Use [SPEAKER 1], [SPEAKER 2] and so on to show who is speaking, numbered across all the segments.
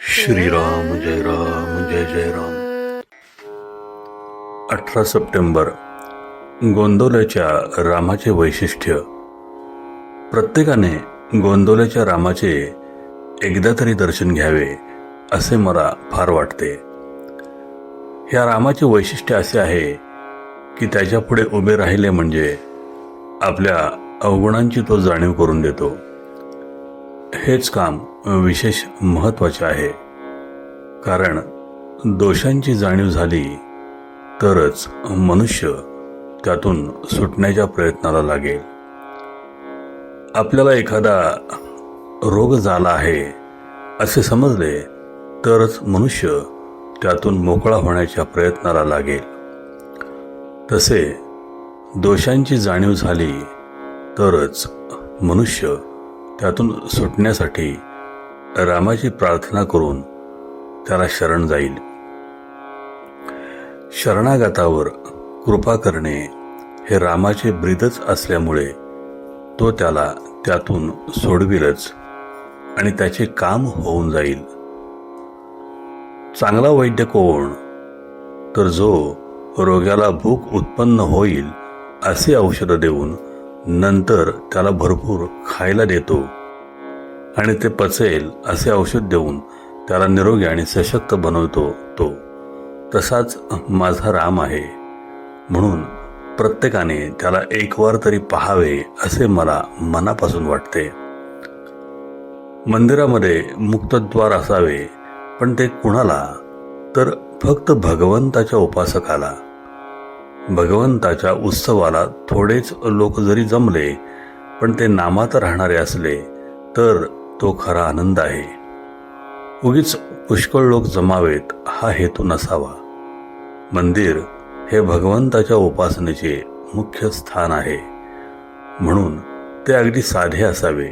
[SPEAKER 1] श्रीराम जय राम जय जय राम. अठरा सप्टेंबर गोंदवल्याच्या रामाचे वैशिष्ट्य. प्रत्येकाने गोंदवल्याच्या रामाचे एकदा तरी दर्शन घ्यावे असे मला फार वाटते. या रामाचे वैशिष्ट्य असे आहे की त्याच्यापुढे उभे राहिले म्हणजे आपल्या अवगुणांची तो जाणीव करून देतो. हेच काम विशेष महत्त्वाचे आहे. कारण दोषांची जाणीव झाली तरच मनुष्य त्यातून सुटण्याच्या प्रयत्नाला लागेल. आपल्याला एखादा रोग झाला आहे असे समजले तरच मनुष्य त्यातून मोकळा होण्याच्या प्रयत्नाला लागेल. तसे दोषांची जाणीव झाली तरच मनुष्य त्यातून सुटण्यासाठी रामाची प्रार्थना करून त्याला शरण जाईल. शरणागतावर कृपा करणे हे रामाचे ब्रीदच असल्यामुळे तो त्याला त्यातून सोडविलच आणि त्याचे काम होऊन जाईल. चांगला वैद्य कोण? तर जो रोग्याला भूक उत्पन्न होईल असे औषधं देऊन नंतर त्याला भरपूर खायला देतो. आणि ते पचेल असे औषध देऊन त्याला निरोगी आणि सशक्त बनवतो तो. तसाच माझा राम आहे. म्हणून प्रत्येकाने त्याला एक वार तरी पहावे असे मला मनापासून वाटते. मंदिरामध्ये मुक्तद्वार असावे पण ते कुणाला? तर फक्त भगवंताच्या उपासकाला. भगवंताच्या उत्सवाला थोडेच लोक जरी जमले पण ते नामात राहणारे असले तर तो खरा आनंद आहे. उगीच पुष्कळ लोक जमावेत हा हेतू नसावा. मंदिर हे भगवंताच्या उपासनेचे मुख्य स्थान आहे. म्हणून ते अगदी साधे असावे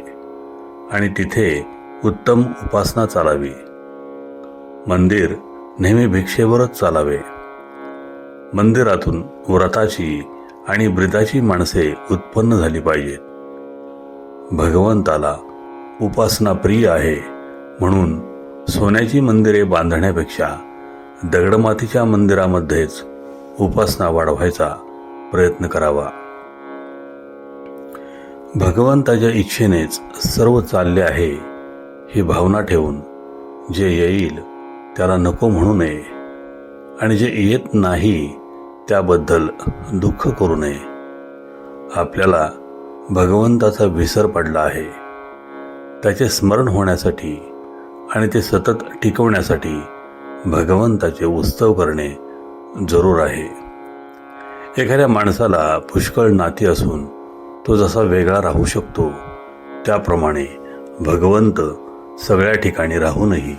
[SPEAKER 1] आणि तिथे उत्तम उपासना चालावी. मंदिर नेहमी भिक्षेवरच चालावे. मंदिरातून व्रताची आणि ब्रिदाची माणसे उत्पन्न झाली पाहिजेत. भगवंताला उपासना प्रिय आहे म्हणून सोन्याची मंदिरे बांधण्यापेक्षा दगडमातीच्या मंदिरामध्येच उपासना वाढवायचा प्रयत्न करावा. भगवंताच्या इच्छेनेच सर्व चालले आहे ही भावना ठेवून जे येईल त्याला नको म्हणू नये आणि जे येत नाही त्याबद्दल दुःख करू नये. आपल्याला भगवंताचा विसर पडला आहे. त्याचे स्मरण होण्यासाठी आणि ते सतत टिकवण्यासाठी भगवंताचे उत्सव करणे जरूर आहे. एखाद्या माणसाला पुष्कळ नाती असून तो जसा वेगळा राहू शकतो त्याप्रमाणे भगवंत सगळ्या ठिकाणी राहूनही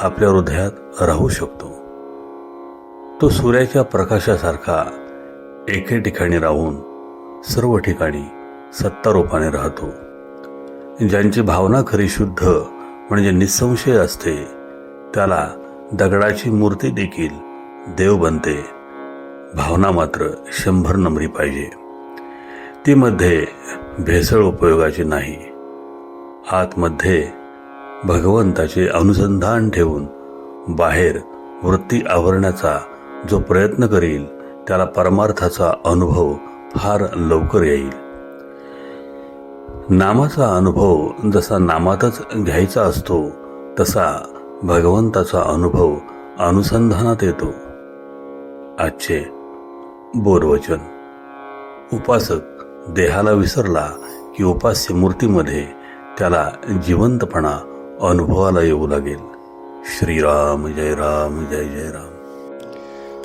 [SPEAKER 1] आपल्या हृदयात राहू शकतो. तो सूर्याच्या प्रकाशासारखा एके ठिकाणी राहून सर्व ठिकाणी सत्तारूपाने राहतो. ज्यांची भावना खरी शुद्ध म्हणजे निसंशय असते त्याला दगडाची मूर्ती देखील देव बनते. भावना मात्र शंभर नंबरी पाहिजे. ती मध्ये भेसळ उपयोगाची नाही. आतमध्ये भगवंताचे अनुसंधान ठेवून बाहेर वृत्ती आवरण्याचा जो प्रयत्न करील त्याला परमार्थाचा अनुभव फार लवकर येईल. नामाचा अनुभव जसा नामातच घ्यायचा असतो तसा भगवंताचा अनुभव अनुसंधानात येतो. आजचे बोरवचन. उपासक देहाला विसरला की उपास्य मूर्तीमध्ये त्याला जिवंतपणा अनुभवाला येऊ लागेल. श्रीराम जय राम जय जय राम.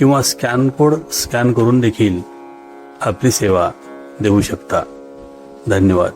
[SPEAKER 1] किंवा स्कॅन कोड स्कॅन करून देखील आपली सेवा देऊ शकता. धन्यवाद.